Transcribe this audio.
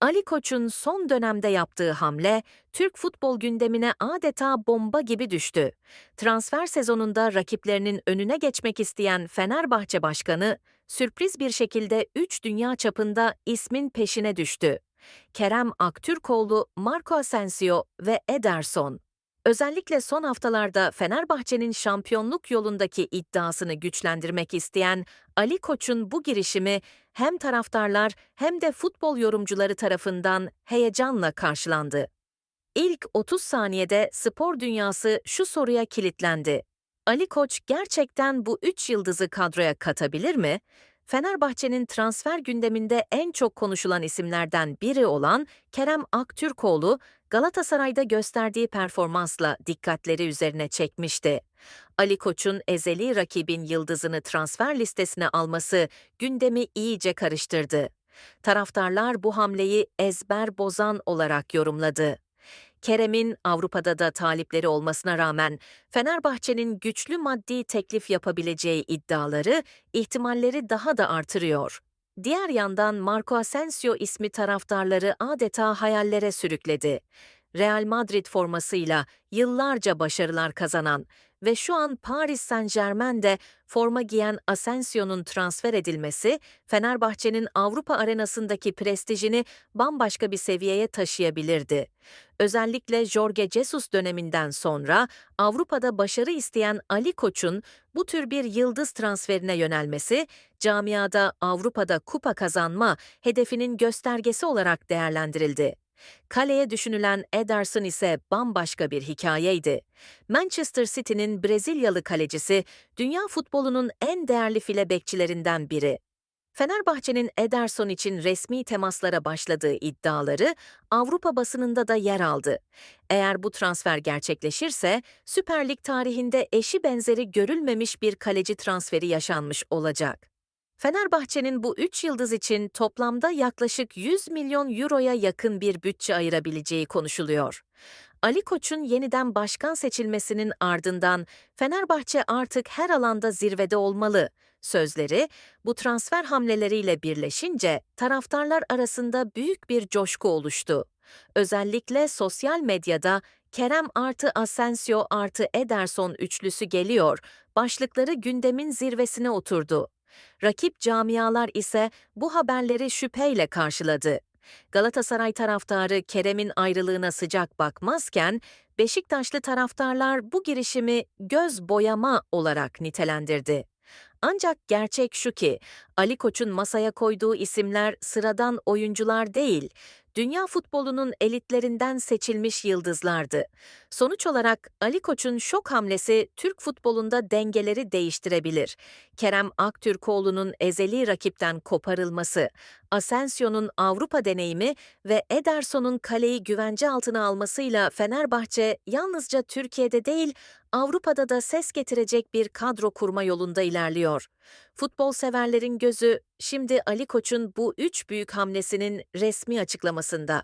Ali Koç'un son dönemde yaptığı hamle, Türk futbol gündemine adeta bomba gibi düştü. Transfer sezonunda rakiplerinin önüne geçmek isteyen Fenerbahçe Başkanı, sürpriz bir şekilde 3 dünya çapında ismin peşine düştü. Kerem Aktürkoğlu, Marco Asensio ve Ederson. Özellikle son haftalarda Fenerbahçe'nin şampiyonluk yolundaki iddiasını güçlendirmek isteyen Ali Koç'un bu girişimi hem taraftarlar hem de futbol yorumcuları tarafından heyecanla karşılandı. İlk 30 saniyede spor dünyası şu soruya kilitlendi. Ali Koç gerçekten bu 3 yıldızı kadroya katabilir mi? Fenerbahçe'nin transfer gündeminde en çok konuşulan isimlerden biri olan Kerem Aktürkoğlu, Galatasaray'da gösterdiği performansla dikkatleri üzerine çekmişti. Ali Koç'un ezeli rakibin yıldızını transfer listesine alması gündemi iyice karıştırdı. Taraftarlar bu hamleyi ezber bozan olarak yorumladı. Kerem'in Avrupa'da da talipleri olmasına rağmen Fenerbahçe'nin güçlü maddi teklif yapabileceği iddiaları ihtimalleri daha da artırıyor. Diğer yandan Marco Asensio ismi taraftarları adeta hayallere sürükledi. Real Madrid formasıyla yıllarca başarılar kazanan ve şu an Paris Saint-Germain'de forma giyen Asensio'nun transfer edilmesi, Fenerbahçe'nin Avrupa arenasındaki prestijini bambaşka bir seviyeye taşıyabilirdi. Özellikle Jorge Jesus döneminden sonra Avrupa'da başarı isteyen Ali Koç'un bu tür bir yıldız transferine yönelmesi, camiada Avrupa'da kupa kazanma hedefinin göstergesi olarak değerlendirildi. Kaleye düşünülen Ederson ise bambaşka bir hikayeydi. Manchester City'nin Brezilyalı kalecisi, dünya futbolunun en değerli file bekçilerinden biri. Fenerbahçe'nin Ederson için resmi temaslara başladığı iddiaları Avrupa basınında da yer aldı. Eğer bu transfer gerçekleşirse Süper Lig tarihinde eşi benzeri görülmemiş bir kaleci transferi yaşanmış olacak. Fenerbahçe'nin bu 3 yıldız için toplamda yaklaşık 100 milyon euroya yakın bir bütçe ayırabileceği konuşuluyor. Ali Koç'un yeniden başkan seçilmesinin ardından Fenerbahçe artık her alanda zirvede olmalı sözleri bu transfer hamleleriyle birleşince taraftarlar arasında büyük bir coşku oluştu. Özellikle sosyal medyada Kerem artı Asensio artı Ederson üçlüsü geliyor başlıkları gündemin zirvesine oturdu. Rakip camialar ise bu haberleri şüpheyle karşıladı. Galatasaray taraftarı Kerem'in ayrılığına sıcak bakmazken, Beşiktaşlı taraftarlar bu girişimi göz boyama olarak nitelendirdi. Ancak gerçek şu ki, Ali Koç'un masaya koyduğu isimler sıradan oyuncular değil, dünya futbolunun elitlerinden seçilmiş yıldızlardı. Sonuç olarak Ali Koç'un şok hamlesi Türk futbolunda dengeleri değiştirebilir. Kerem Aktürkoğlu'nun ezeli rakipten koparılması, Asensio'nun Avrupa deneyimi ve Ederson'un kaleyi güvence altına almasıyla Fenerbahçe yalnızca Türkiye'de değil, Avrupa'da da ses getirecek bir kadro kurma yolunda ilerliyor. Futbol severlerin gözü şimdi Ali Koç'un bu üç büyük hamlesinin resmi açıklamasında.